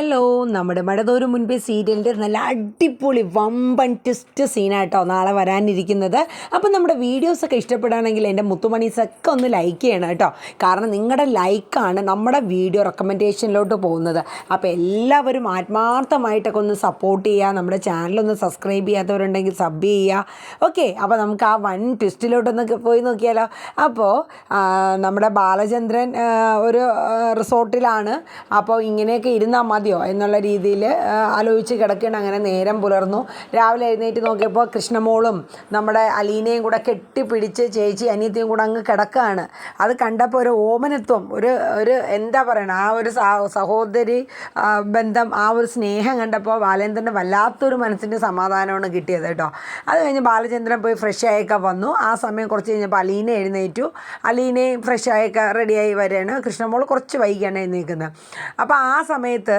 Hello നമ്മുടെ മഴതോറും മുൻപേ സീരിയലിന്റെ നല്ല അടിപൊളി വമ്പൻ ട്വിസ്റ്റ് സീനായിട്ടോ നാളെ വരാനിരിക്കുന്നത്. അപ്പം നമ്മുടെ വീഡിയോസൊക്കെ ഇഷ്ടപ്പെടുകയാണെങ്കിൽ എന്റെ മുത്തുമണീസൊക്കെ ഒന്ന് ലൈക്ക് ചെയ്യണം കേട്ടോ. കാരണം നിങ്ങളുടെ ലൈക്കാണ് നമ്മുടെ വീഡിയോ റെക്കമെൻഡേഷനിലോട്ട് പോകുന്നത്. അപ്പോൾ എല്ലാവരും ആത്മാർത്ഥമായിട്ടൊക്കെ ഒന്ന് സപ്പോർട്ട് ചെയ്യുക. നമ്മുടെ ചാനലൊന്ന് സബ്സ്ക്രൈബ് ചെയ്യാത്തവരുണ്ടെങ്കിൽ സബ് ചെയ്യുക. ഓക്കെ അപ്പോൾ നമുക്ക് ആ വൺ ട്വിസ്റ്റിലോട്ടൊന്ന് പോയി നോക്കിയാലോ. അപ്പോൾ നമ്മുടെ ബാലചന്ദ്രൻ ഒരു റിസോർട്ടിലാണ് അപ്പോൾ ഇങ്ങനെയൊക്കെ ഇരുന്നാൽ മതിയോ എന്നുള്ള രീതിയിൽ ആലോചിച്ച് കിടക്കുകയാണ് അങ്ങനെ നേരം പുലർന്നു. രാവിലെ എഴുന്നേറ്റ് നോക്കിയപ്പോൾ കൃഷ്ണമോളും നമ്മുടെ അലീനയും കൂടെ കെട്ടിപ്പിടിച്ച് ചേച്ചി അനിയത്തിയും കൂടെ അങ്ങ് കിടക്കുകയാണ് അത് കണ്ടപ്പോൾ ഒരു ഓമനത്വം ഒരു ഒരു എന്താ പറയണ ആ ഒരു സഹോദരി ബന്ധം ആ ഒരു സ്നേഹം കണ്ടപ്പോൾ ബാലേന്ദ്രന്റെ വല്ലാത്തൊരു മനസ്സിന്റെ സമാധാനമാണ് കിട്ടിയത് കേട്ടോ. അത് കഴിഞ്ഞ് ബാലചന്ദ്രൻ പോയി ഫ്രഷ് ആയൊക്കെ വന്നു. ആ സമയം കുറച്ച് കഴിഞ്ഞപ്പോൾ അലീന എഴുന്നേറ്റു. അലീനയും ഫ്രഷ് ആയൊക്കെ റെഡിയായി വരികയാണ്. കൃഷ്ണമോൾ കുറച്ച് വൈകിയാണ് എഴുന്നേൽക്കുന്നത്. അപ്പോൾ ആ സമയത്ത്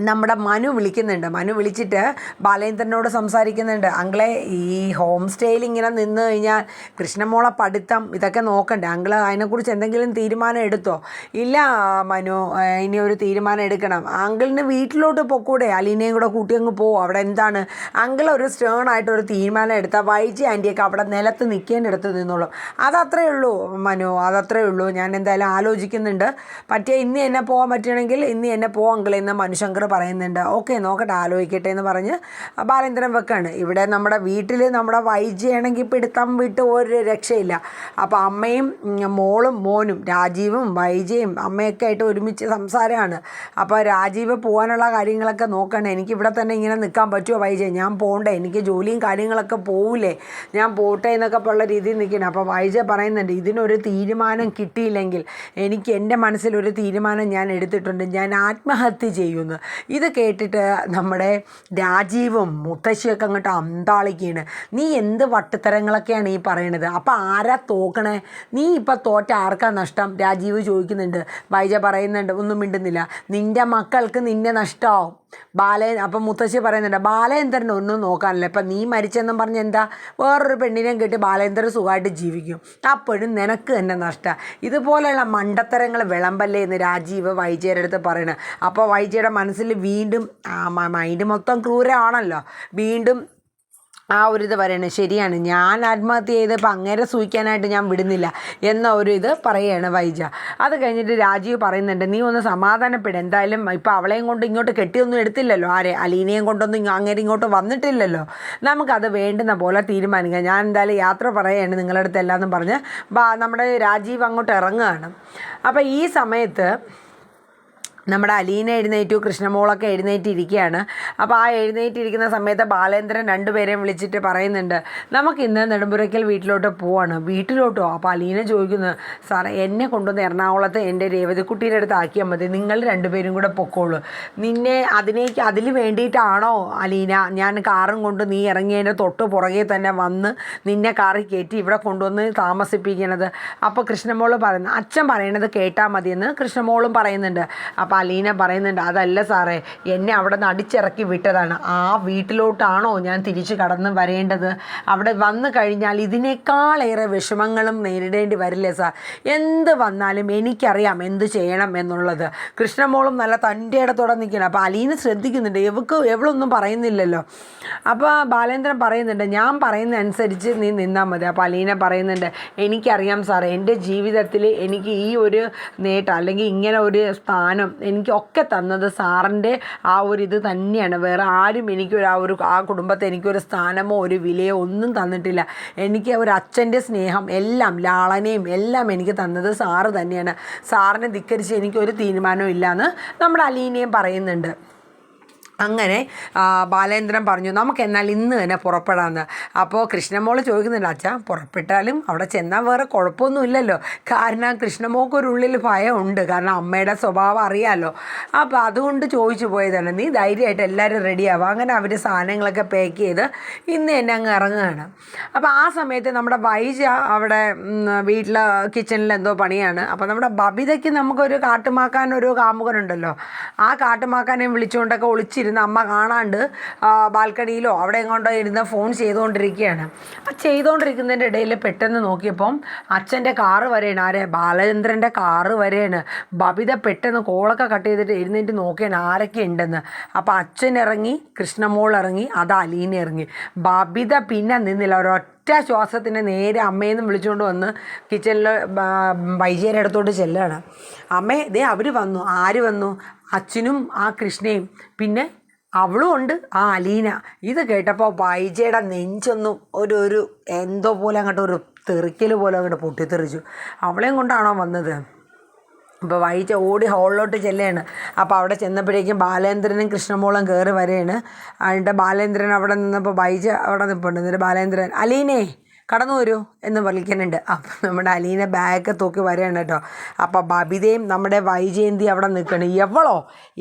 നമ്മുടെ മനു വിളിക്കുന്നുണ്ട്. മനു വിളിച്ചിട്ട് ബാലേന്ദ്രനോട് സംസാരിക്കുന്നുണ്ട്. അങ്കിളെ ഈ ഹോം സ്റ്റേയിൽ ഇങ്ങനെ നിന്ന് കഴിഞ്ഞാൽ കൃഷ്ണമോളെ പഠിത്തം ഇതൊക്കെ നോക്കണ്ടേ? അങ്കിൾ അതിനെക്കുറിച്ച് എന്തെങ്കിലും തീരുമാനം എടുത്തോ? ഇല്ല മനു. ഇനി ഒരു തീരുമാനം എടുക്കണം. അങ്കിളിന് വീട്ടിലോട്ട് പൊക്കൂടെ. അലീനയും കൂടെ കൂട്ടി അങ്ങ് പോവും. അവിടെ എന്താണ്? അങ്കിൾ ഒരു സ്റ്റേൺ ആയിട്ട് ഒരു തീരുമാനം എടുത്താൽ വൈജി ആന്റിയൊക്കെ അവിടെ നിലത്ത് നിൽക്കേണ്ടടുത്ത് നിന്നോളും. അതത്രേ ഉള്ളൂ മനു. അതത്രേ ഉള്ളൂ. ഞാൻ എന്തായാലും ആലോചിക്കുന്നുണ്ട്. പറ്റിയ ഇന്ന് എന്നെ പോകാൻ പറ്റുകയാണെങ്കിൽ ഇന്ന് എന്നെ പോകാം അങ്കിളെ എന്ന് മനുശങ്കർ പറയുന്നുണ്ട് ഓക്കെ നോക്കട്ടെ ആലോചിക്കട്ടെ എന്ന് പറഞ്ഞ് ബാലേന്ദ്രൻ വെക്കാണ്. ഇവിടെ നമ്മുടെ വീട്ടിൽ നമ്മുടെ വൈജിയാണെങ്കിൽ പിടുത്തം വിട്ട് ഒരു രക്ഷയില്ല. അപ്പോൾ അമ്മയും മോളും മോനും രാജീവും വൈജയും അമ്മയൊക്കെ ആയിട്ട് ഒരുമിച്ച് സംസാരമാണ്. അപ്പോൾ രാജീവ് പോകാനുള്ള കാര്യങ്ങളൊക്കെ നോക്കണം. എനിക്ക് ഇവിടെ തന്നെ ഇങ്ങനെ നിൽക്കാൻ പറ്റുമോ വൈജയ ഞാൻ പോകണ്ടേ എനിക്ക് ജോലിയും കാര്യങ്ങളൊക്കെ പോവില്ലേ ഞാൻ പോട്ടെ എന്നൊക്കെ ഉള്ള രീതിയിൽ നിൽക്കണം. അപ്പോൾ വൈജ പറയുന്നുണ്ട് ഇതിനൊരു തീരുമാനം കിട്ടിയില്ലെങ്കിൽ എനിക്ക് എന്റെ മനസ്സിലൊരു തീരുമാനം ഞാൻ എടുത്തിട്ടുണ്ട്. ഞാൻ ആത്മഹത്യ ചെയ്യുമെന്ന് ഇത് കേട്ടിട്ട് നമ്മുടെ രാജീവും മുത്തശ്ശിയൊക്കെ അങ്ങോട്ട് അന്താളിക്കുകയാണ്. നീ എന്ത് വട്ടുത്തരങ്ങളൊക്കെയാണ് ഈ പറയണത്? അപ്പോൾ ആരാ തോക്കണേ? നീ ഇപ്പം തോറ്റ ആർക്കാ നഷ്ടം? രാജീവ് ചോദിക്കുന്നുണ്ട്. വൈജ പറയുന്നുണ്ട് ഒന്നും മിണ്ടുന്നില്ല. നിന്റെ മക്കൾക്ക് നിന്നെ നഷ്ടമാവും ബാലേ അപ്പം മുത്തശ്ശി പറയുന്നുണ്ട് ബാലേന്ദ്രൻ ഒന്നും നോക്കാനില്ല. ഇപ്പം നീ മരിച്ചെന്നും പറഞ്ഞ് എന്താ? വേറൊരു പെണ്ണിനെയും കെട്ടി ബാലേന്ദ്രൻ സുഖമായിട്ട് ജീവിക്കും. അപ്പോഴും നിനക്ക് തന്നെ നഷ്ടം. ഇതുപോലെയുള്ള മണ്ടത്തരങ്ങൾ വിളമ്പല്ലേ എന്ന് രാജീവ് വൈജയുടെ അടുത്ത് പറയണത് അപ്പോൾ വൈജയുടെ മനസ്സിൽ വീണ്ടും മൈൻഡ് മൊത്തം ക്രൂരമാണല്ലോ. വീണ്ടും ആ ഒരു ഇത് പറയണം ശരിയാണ്. ഞാൻ ആത്മഹത്യ ചെയ്തപ്പോൾ അങ്ങേരെ സൂഹിക്കാനായിട്ട് ഞാൻ വിടുന്നില്ല എന്ന ഒരു ഇത് പറയുകയാണ് വൈജ. അത് കഴിഞ്ഞിട്ട് രാജീവ് പറയുന്നുണ്ട് നീ ഒന്ന് സമാധാനപ്പെട്. എന്തായാലും ഇപ്പോൾ അവളെയും കൊണ്ട് ഇങ്ങോട്ട് കെട്ടിയൊന്നും എടുത്തില്ലല്ലോ. ആരെ? അലീനയും കൊണ്ടൊന്നും അങ്ങേരെ ഇങ്ങോട്ട് വന്നിട്ടില്ലല്ലോ. നമുക്കത് വേണ്ടുന്ന പോലെ തീരുമാനിക്കാം. ഞാൻ എന്തായാലും യാത്ര പറയുകയാണ് നിങ്ങളുടെ അടുത്ത് എല്ലാമെന്നും പറഞ്ഞ് നമ്മുടെ രാജീവ് അങ്ങോട്ട് ഇറങ്ങുകയാണ്. അപ്പോൾ ഈ സമയത്ത് നമ്മുടെ അലീന എഴുന്നേറ്റു കൃഷ്ണമോളൊക്കെ എഴുന്നേറ്റിരിക്കുകയാണ്. അപ്പോൾ ആ എഴുന്നേറ്റിരിക്കുന്ന സമയത്ത് ബാലേന്ദ്രൻ രണ്ടുപേരെയും വിളിച്ചിട്ട് പറയുന്നുണ്ട് നമുക്ക് ഇന്ന് നെടുമ്പുരയ്ക്കൽ വീട്ടിലോട്ട് പോവാണ്. വീട്ടിലോട്ടോ? അപ്പോൾ അലീന ചോദിക്കുന്നു സാറേ എന്നെ കൊണ്ടുവന്ന് എറണാകുളത്ത് എന്റെ രേവതിക്കുട്ടീന്റെ അടുത്ത് ആക്കിയാൽ മതി. നിങ്ങൾ രണ്ടുപേരും കൂടെ പൊക്കോളൂ. നിന്നെ അതിനേക്ക് അതിൽ വേണ്ടിയിട്ടാണോ അലീന? ഞാൻ കാറും കൊണ്ട് നീ ഇറങ്ങിയതിന്റെ തൊട്ട് പുറകെ തന്നെ വന്ന് നിന്നെ കാറിൽ കയറ്റി ഇവിടെ കൊണ്ടുവന്ന് താമസിപ്പിക്കണത്. അപ്പോൾ കൃഷ്ണമോൾ പറയുന്നു അച്ഛൻ പറയണത് കേട്ടാൽ മതിയെന്ന് കൃഷ്ണമോളും പറയുന്നുണ്ട്. അപ്പോൾ അലീന പറയുന്നുണ്ട് അതല്ല സാറേ എന്നെ അവിടെ നിന്ന് അടിച്ചിറക്കി വിട്ടതാണ്. ആ വീട്ടിലോട്ടാണോ ഞാൻ തിരിച്ചു കടന്ന് വരേണ്ടത്? അവിടെ വന്നു കഴിഞ്ഞാൽ ഇതിനേക്കാളേറെ വിഷമങ്ങളും നേരിടേണ്ടി വരില്ലേ സാർ എന്ത് വന്നാലും എനിക്കറിയാം എന്ത് ചെയ്യണം എന്നുള്ളത്. കൃഷ്ണമോളും നല്ല തന്റെ ഇടത്തോടെ നിൽക്കണം അപ്പോൾ അലീന ശ്രദ്ധിക്കുന്നുണ്ട്. ഇവക്ക് എവളൊന്നും പറയുന്നില്ലല്ലോ. അപ്പോൾ ബാലേന്ദ്രൻ പറയുന്നുണ്ട് ഞാൻ പറയുന്ന അനുസരിച്ച് നീ നിന്നാൽ മതി. അപ്പോൾ അലീന പറയുന്നുണ്ട് എനിക്കറിയാം സാറേ എന്റെ ജീവിതത്തിൽ എനിക്ക് ഈ ഒരു നേട്ടം അല്ലെങ്കിൽ ഇങ്ങനെ ഒരു സ്ഥാനം എനിക്കൊക്കെ തന്നത് സാറിന്റെ ആ ഒരു ഇത് തന്നെയാണ്. വേറെ ആരും എനിക്കൊരു ആ ഒരു ആ കുടുംബത്തെ എനിക്കൊരു സ്ഥാനമോ ഒരു വിലയോ ഒന്നും തന്നിട്ടില്ല. എനിക്ക് ഒരു അച്ഛന്റെ സ്നേഹം എല്ലാം ലാളനയും എല്ലാം എനിക്ക് തന്നത് സാറ് തന്നെയാണ്. സാറിനെ ധിക്കരിച്ച് എനിക്കൊരു തീരുമാനവും ഇല്ലയെന്ന് നമ്മുടെ അലീനയും പറയുന്നുണ്ട്. അങ്ങനെ ബാലേന്ദ്രൻ പറഞ്ഞു നമുക്ക് എന്നാൽ ഇന്ന് തന്നെ പുറപ്പെടാമെന്ന് അപ്പോൾ കൃഷ്ണമോൾ ചോദിക്കുന്നുണ്ട് അച്ഛാ പുറപ്പെട്ടാലും അവിടെ ചെന്നാൽ വേറെ കുഴപ്പമൊന്നുമില്ലല്ലോ. കാരണം കൃഷ്ണമോക്കൊരുള്ളിൽ ഭയമുണ്ട്. കാരണം അമ്മയുടെ സ്വഭാവം അറിയാമല്ലോ അപ്പോൾ അതുകൊണ്ട് ചോദിച്ചു പോയതാണ് നീ ധൈര്യമായിട്ട് എല്ലാവരും റെഡിയാവുക അങ്ങനെ അവർ സാധനങ്ങളൊക്കെ പാക്ക് ചെയ്ത് ഇന്ന് തന്നെ അങ്ങ് ഇറങ്ങുകയാണ്. അപ്പോൾ ആ സമയത്ത് നമ്മുടെ വൈജ അവിടെ വീട്ടിലെ കിച്ചണിൽ എന്തോ പണിയാണ്. അപ്പോൾ നമ്മുടെ ബബിതയ്ക്ക് നമുക്കൊരു കാട്ടുമാക്കാൻ ഒരു കാമുകനുണ്ടല്ലോ. ആ കാട്ടുമാക്കാനെ വിളിച്ചുകൊണ്ടൊക്കെ ഒളിച്ചിരുന്ന് ഇരുന്ന് അമ്മ കാണാണ്ട് ബാൽക്കണിയിലോ അവിടെ എങ്ങോട്ടോ ഇരുന്ന് ഫോൺ ചെയ്തുകൊണ്ടിരിക്കുകയാണ് ആ ചെയ്തുകൊണ്ടിരിക്കുന്നതിന്റെ ഇടയിൽ പെട്ടെന്ന് നോക്കിയപ്പം അച്ഛന്റെ കാറ് വരെയാണ്. ആരെ? ബാലചന്ദ്രന്റെ കാറ് വരെയാണ്. ബബിത പെട്ടെന്ന് കോളൊക്കെ കട്ട് ചെയ്തിട്ട് എഴുന്നേറ്റ് നോക്കിയാണ് ആരൊക്കെ ഉണ്ടെന്ന്. അപ്പോൾ അച്ഛൻ ഇറങ്ങി കൃഷ്ണമോൾ ഇറങ്ങി അത് അലീന ഇറങ്ങി. ബബിത പിന്നെ നിന്നില്ല. ഒരൊറ്റ ശ്വാസത്തിന് നേരെ അമ്മയെന്ന് വിളിച്ചുകൊണ്ട് വന്ന് കിച്ചണിൽ വൈജയുടെ അടുത്തോട്ട് ചെല്ലുകയാണ് അമ്മേ ഇതേ അവർ വന്നു. ആര് വന്നു? അച്ഛനും ആ കൃഷ്ണയും. പിന്നെ അവളും ഉണ്ട്. ആ അലീന. ഇത് കേട്ടപ്പോൾ വൈജയുടെ നെഞ്ചൊന്നും ഒരു ഒരു എന്തോ പോലെ അങ്ങോട്ട് ഒരു തെറിക്കൽ പോലെ അങ്ങോട്ട് പൊട്ടിത്തെറിച്ചു. അവളെയും കൊണ്ടാണോ വന്നത്? അപ്പോൾ വൈജ ഓടി ഹോളിലോട്ട് ചെല്ലുകയാണ് അപ്പോൾ അവിടെ ചെന്നപ്പോഴേക്കും ബാലേന്ദ്രനും കൃഷ്ണമോളും കയറി വരികയാണ് എന്നിട്ട് ബാലേന്ദ്രൻ അവിടെ നിന്നപ്പോൾ വൈജ അവിടെ നിൽപ്പുണ്ട് എന്നിട്ട് ബാലേന്ദ്രൻ അലീനേ കടന്നു വരൂ. എന്ന് വിളിക്കുന്നുണ്ട്. അപ്പം നമ്മുടെ അലീന ബാഗൊക്കെ തൂക്കി വരികയാണ് കേട്ടോ. അപ്പോൾ ബബിതയും നമ്മുടെ വൈജയന്തി അവിടെ നിൽക്കണം എവളോ?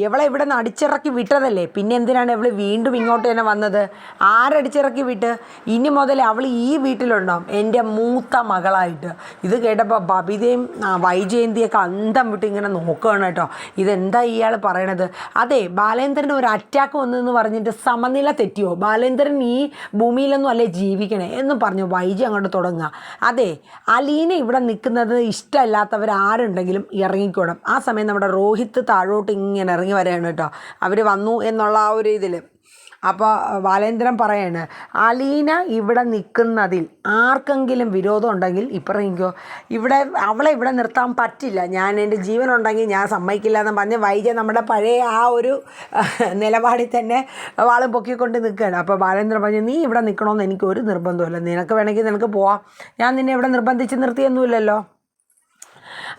എവളെ ഇവിടെ നിന്ന് അടിച്ചിറക്കി വിട്ടതല്ലേ? പിന്നെ എന്തിനാണ് ഇവൾ വീണ്ടും ഇങ്ങോട്ട് തന്നെ വന്നത്? ആരടിച്ചിറക്കി വിട്ട്? ഇനി മുതൽ അവൾ ഈ വീട്ടിലുണ്ടാവും. എന്റെ മൂത്ത മകളായിട്ട്. ഇത് കേട്ടപ്പോൾ ബബിതയും വൈജയന്തിയൊക്കെ അന്തം വിട്ട് ഇങ്ങനെ നോക്കുകയാണ് കേട്ടോ. ഇതെന്താ ഇയാൾ പറയണത്? അതെ ബാലേന്ദ്രന് ഒരു അറ്റാക്ക് വന്നെന്ന് പറഞ്ഞിട്ട് സമനില തെറ്റിയോ? ബാലേന്ദ്രൻ ഈ ഭൂമിയിലൊന്നും അല്ലേ ജീവിക്കണേ? എന്ന് പറഞ്ഞു. വൈജി അങ്ങോട്ട് തുടങ്ങുക. അതെ അലീന ഇവിടെ നിൽക്കുന്നത് ഇഷ്ടമല്ലാത്തവർ ആരുണ്ടെങ്കിലും ഇറങ്ങിക്കോണം. ആ സമയം നമ്മുടെ രോഹിത്ത് താഴോട്ട് ഇങ്ങനെ ഇറങ്ങി വരികയാണ് കേട്ടോ. അവർ വന്നു എന്നുള്ള ആ ഒരു ഇതിൽ അപ്പോൾ ബാലേന്ദ്രൻ പറയാണ് അലീന ഇവിടെ നിൽക്കുന്നതിൽ ആർക്കെങ്കിലും വിരോധം ഉണ്ടെങ്കിൽ ഇപ്പറങ്ങിക്കോ. ഇവിടെ അവളെ ഇവിടെ നിർത്താൻ പറ്റില്ല. ഞാൻ എന്റെ ജീവനുണ്ടെങ്കിൽ ഞാൻ സമ്മതിക്കില്ല എന്ന് പറഞ്ഞ് വൈജ നമ്മുടെ പഴയ ആ ഒരു നിലപാടിൽ തന്നെ വാളും പൊക്കിക്കൊണ്ട് നിൽക്കുകയാണ്. അപ്പോൾ ബാലേന്ദ്രൻ പറഞ്ഞു നീ ഇവിടെ നിൽക്കണമെന്ന് എനിക്ക് ഒരു നിർബന്ധമില്ല നിനക്ക് വേണമെങ്കിൽ നിനക്ക് പോവാം. ഞാൻ നിന്നെ ഇവിടെ നിർബന്ധിച്ച് നിർത്തിയൊന്നുമില്ലല്ലോ.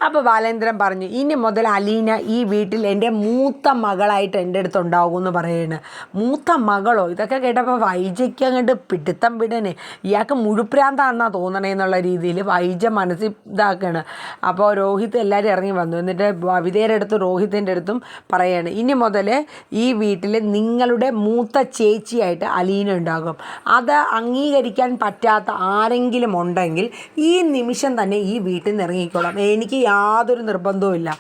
അപ്പോൾ ബാലേന്ദ്രൻ പറഞ്ഞു ഇനി മുതൽ അലീന ഈ വീട്ടിൽ എന്റെ മൂത്ത മകളായിട്ട് എന്റെ അടുത്ത് ഉണ്ടാകും എന്ന് പറയുന്നത് മൂത്ത മകളോ? ഇതൊക്കെ കേട്ടപ്പോൾ വൈജയ്ക്ക് അങ്ങോട്ട് പിടുത്തം വിടനെ ഇയാൾക്ക് മുഴുപ്രാന്താണെന്നാ തോന്നണേ എന്നുള്ള രീതിയിൽ വൈജ മനസ്സിൽ ഇതാക്കുകയാണ് അപ്പോൾ രോഹിത് എല്ലാവരും ഇറങ്ങി വന്നു. എന്നിട്ട് വിധേയരുടെ അടുത്തും രോഹിത്തിന്റെ അടുത്തും പറയാണ് ഇനി മുതൽ ഈ വീട്ടിൽ നിങ്ങളുടെ മൂത്ത ചേച്ചിയായിട്ട് അലീന ഉണ്ടാകും. അത് അംഗീകരിക്കാൻ പറ്റാത്ത ആരെങ്കിലും ഉണ്ടെങ്കിൽ ഈ നിമിഷം തന്നെ ഈ വീട്ടിൽ നിന്ന് ഇറങ്ങിക്കോളാം. എനിക്ക് യാതൊരു നിർബന്ധവും ഇല്ല.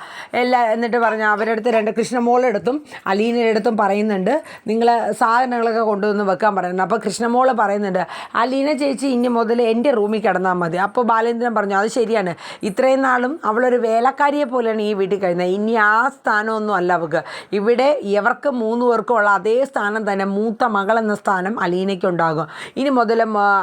എല്ലാ എന്നിട്ട് പറഞ്ഞ അവരുടെ അടുത്ത് രണ്ട് കൃഷ്ണമോളെടുത്തും അലീനയുടെ അടുത്തും പറയുന്നുണ്ട്. നിങ്ങൾ സാധനങ്ങളൊക്കെ കൊണ്ടുവന്ന് വെക്കാൻ പറയുന്നുണ്ട്. അപ്പോൾ കൃഷ്ണമോൾ പറയുന്നുണ്ട് അലീന ചേച്ചി ഇനി മുതൽ എന്റെ റൂമിൽ കിടന്നാൽ മതി. അപ്പോൾ ബാലേന്ദ്രൻ പറഞ്ഞു അത് ശരിയാണ്. ഇത്രയും നാളും അവളൊരു വേലക്കാരിയെ പോലെയാണ് ഈ വീട്ടിൽ കഴിയുന്നത്. ഇനി ആ സ്ഥാനമൊന്നും അല്ല അവൾക്ക് ഇവിടെ ഇവർക്ക് മൂന്ന് പേർക്കും ഉള്ള അതേ സ്ഥാനം തന്നെ മൂത്ത മകൾ എന്ന സ്ഥാനം അലീനയ്ക്കുണ്ടാകും ഇനി മുതൽ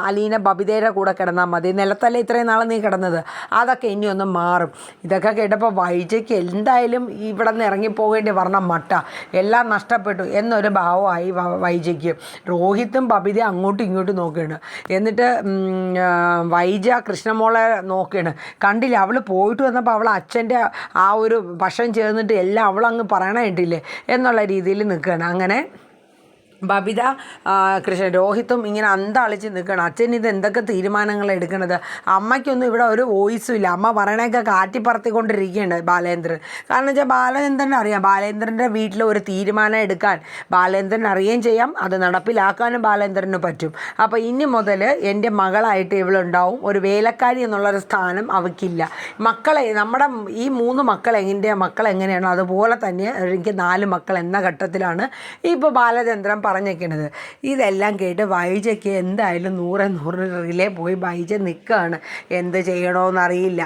അലീന ബബിതയുടെ കൂടെ കിടന്നാൽ മതി. നിലത്തല്ലേ ഇത്രയും നാൾ നീ കിടന്നത്. അതൊക്കെ ഇനിയൊന്നും മാറും. ഇതൊക്കെ കേട്ടപ്പോൾ വൈജയ്ക്ക് എന്തായാലും ഇവിടെ നിന്ന് ഇറങ്ങിപ്പോകേണ്ടി വരണം മട്ട. എല്ലാം നഷ്ടപ്പെട്ടു എന്നൊരു ഭാവമായി വൈജയ്ക്ക്. രോഹിത്തും ബബിത അങ്ങോട്ടും ഇങ്ങോട്ടും നോക്കുകയാണ്. എന്നിട്ട് വൈജ കൃഷ്ണമോളെ നോക്കുകയാണ്. കണ്ടില്ല അവൾ പോയിട്ട് വന്നപ്പോൾ അവൾ അച്ഛന്റെ ആ ഒരു വശം ചേർന്നിട്ട് എല്ലാം അവളങ്ങ് പറയണ കേട്ടില്ലേ എന്നുള്ള രീതിയിൽ നിൽക്കുകയാണ്. അങ്ങനെ ബബിത കൃഷ്ണൻ കൃഷ്ണ രോഹിത്തും ഇങ്ങനെ അന്തളിച്ച് നിൽക്കണം അച്ഛൻ ഇത് എന്തൊക്കെ തീരുമാനങ്ങൾ എടുക്കണത് അമ്മയ്ക്കൊന്നും ഇവിടെ ഒരു വോയിസും ഇല്ല. അമ്മ പറയണേക്കെ കാറ്റിപ്പറത്തിക്കൊണ്ടിരിക്കുകയാണ് ബാലേന്ദ്രൻ. കാരണം വെച്ചാൽ ബാലേന്ദ്രൻ അറിയാം. ബാലേന്ദ്രന്റെ വീട്ടിൽ ഒരു തീരുമാനം എടുക്കാൻ ബാലേന്ദ്രൻ അറിയുകയും ചെയ്യാം. അത് നടപ്പിലാക്കാനും ബാലേന്ദ്രന് പറ്റും. അപ്പോൾ ഇനി മുതൽ എന്റെ മകളായിട്ട് ഇവളുണ്ടാവും. ഒരു വേലക്കാരി എന്നുള്ളൊരു സ്ഥാനം അവയ്ക്കില്ല മക്കളെ നമ്മുടെ ഈ മൂന്ന് മക്കൾ എന്റെ മക്കൾ എങ്ങനെയാണോ അതുപോലെ തന്നെ എനിക്ക് നാല് മക്കൾ എന്ന ഘട്ടത്തിലാണ് ഇപ്പോൾ ബാലചന്ദ്രൻ പറഞ്ഞേക്കണത്. ഇതെല്ലാം കേട്ട് വൈജയ്ക്ക് എന്തായാലും നൂറ് നൂറ് റിലേ പോയി വൈജ നിൽക്കുകയാണ് എന്ത് ചെയ്യണമെന്നറിയില്ല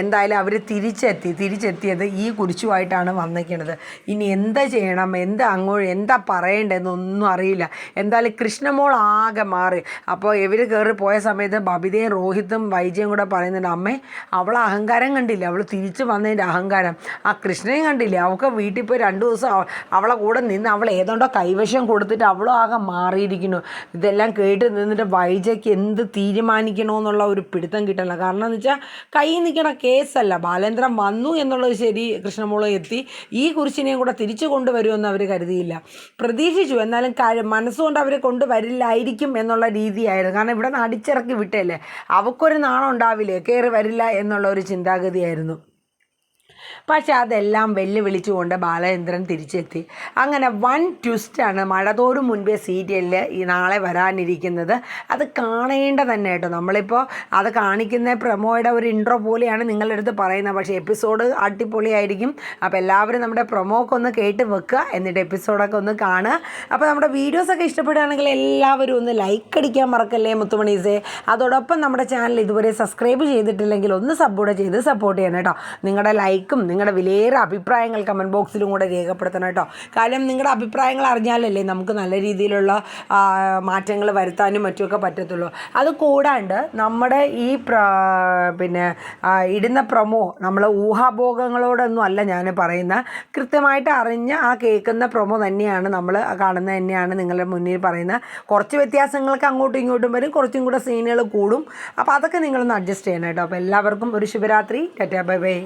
എന്തായാലും അവർ തിരിച്ചെത്തി. തിരിച്ചെത്തിയത് ഈ കുരിശുമായിട്ടാണ് വന്നിരിക്കുന്നത് ഇനി എന്താ ചെയ്യണം? എന്താ അങ്ങോട്ട് എന്താ പറയേണ്ടതെന്നൊന്നും അറിയില്ല. എന്തായാലും കൃഷ്ണമോൾ ആകെ മാറി. അപ്പോൾ ഇവർ കയറി പോയ സമയത്ത് ബബിതയും രോഹിത്തും വൈജയും കൂടെ പറയുന്നുണ്ട് അമ്മേ അവൾ അഹങ്കാരം കണ്ടില്ല? അവൾ തിരിച്ചു വന്നതിന്റെ അഹങ്കാരം. ആ കൃഷ്ണനെയും കണ്ടില്ല? അവൾക്ക് വീട്ടിൽ പോയി രണ്ട് ദിവസം അവളെ കൂടെ നിന്ന് അവൾ ഏതോണ്ടോ കൈവശം കൊടുത്തിട്ട് അവളും ആകെ മാറിയിരിക്കുന്നു. ഇതെല്ലാം കേട്ട് നിന്നിട്ട് വൈജയ്ക്ക് എന്ത് തീരുമാനിക്കണമെന്നുള്ള ഒരു പിടുത്തം കിട്ടണില്ല. കാരണം എന്ന് വെച്ചാൽ കൈ നിൽക്കണ കേസല്ല. ബാലേന്ദ്രൻ വന്നു എന്നുള്ളത് ശരി കൃഷ്ണമോൾ എത്തി. ഈ കുരിശിനെയും കൂടെ തിരിച്ചു കൊണ്ടുവരുമെന്ന് അവർ കരുതിയില്ല. പ്രതീക്ഷിച്ചു. എന്നാലും മനസ്സുകൊണ്ട് അവരെ കൊണ്ടുവരില്ലായിരിക്കും എന്നുള്ള രീതിയായിരുന്നു. കാരണം ഇവിടെ നിന്ന് അടിച്ചിറക്കി വിട്ടല്ലേ? അവക്കൊരു നാണം ഉണ്ടാവില്ലേ കയറി വരില്ല എന്നുള്ള ഒരു ചിന്താഗതിയായിരുന്നു. പക്ഷെ അതെല്ലാം വെല്ലുവിളിച്ചുകൊണ്ട് ബാലചന്ദ്രൻ തിരിച്ചെത്തി. അങ്ങനെ വൺ ട്വിസ്റ്റാണ് മഴതോറും മുൻപേ സീരിയലിൽ ഈ നാളെ വരാനിരിക്കുന്നത്. അത് കാണേണ്ട തന്നെ കേട്ടോ. നമ്മളിപ്പോൾ അത് കാണിക്കുന്ന പ്രൊമോയുടെ ഒരു ഇൻട്രോ പോലെയാണ് നിങ്ങളുടെ അടുത്ത് പറയുന്നത്. പക്ഷേ എപ്പിസോഡ് അടിപൊളിയായിരിക്കും. അപ്പോൾ എല്ലാവരും നമ്മുടെ പ്രൊമോക്ക് ഒന്ന് കേട്ട് വെക്കുക. എന്നിട്ട് എപ്പിസോഡൊക്കെ ഒന്ന് കാണുക. അപ്പോൾ നമ്മുടെ വീഡിയോസൊക്കെ ഇഷ്ടപ്പെടുകയാണെങ്കിൽ എല്ലാവരും ഒന്ന് ലൈക്ക് അടിക്കാൻ മറക്കല്ലേ മുത്തുമണീസേ? അതോടൊപ്പം നമ്മുടെ ചാനൽ ഇതുവരെ സബ്സ്ക്രൈബ് ചെയ്തിട്ടില്ലെങ്കിൽ ഒന്ന് സപ്പോർട്ട് ചെയ്ത് സപ്പോർട്ട് ചെയ്യണം കേട്ടോ. നിങ്ങളുടെ ലൈക്കും നിങ്ങളുടെ വിലയേറെ അഭിപ്രായങ്ങൾ കമന്റ് ബോക്സിലും കൂടെ രേഖപ്പെടുത്തണം കേട്ടോ. കാരണം നിങ്ങളുടെ അഭിപ്രായങ്ങൾ അറിഞ്ഞാലല്ലേ നമുക്ക് നല്ല രീതിയിലുള്ള മാറ്റങ്ങൾ വരുത്താനും മറ്റുമൊക്കെ പറ്റത്തുള്ളൂ. അത് കൂടാണ്ട് നമ്മുടെ ഈ പിന്നെ ഇടുന്ന പ്രൊമോ നമ്മൾ ഊഹാഭോഗങ്ങളോടൊന്നും അല്ല ഞാൻ പറയുന്ന. കൃത്യമായിട്ട് അറിഞ്ഞ് ആ കേൾക്കുന്ന പ്രൊമോ തന്നെയാണ് നമ്മൾ കാണുന്നത് തന്നെയാണ് നിങ്ങളുടെ മുന്നിൽ പറയുന്നത് കുറച്ച് വ്യത്യാസങ്ങൾക്ക് അങ്ങോട്ടും ഇങ്ങോട്ടും വരും കുറച്ചും കൂടെ സീനുകൾ കൂടും. അപ്പോൾ അതൊക്കെ നിങ്ങളൊന്ന് അഡ്ജസ്റ്റ് ചെയ്യണം കേട്ടോ. അപ്പോൾ എല്ലാവർക്കും ഒരു ശുഭരാത്രി. Tata bye bye.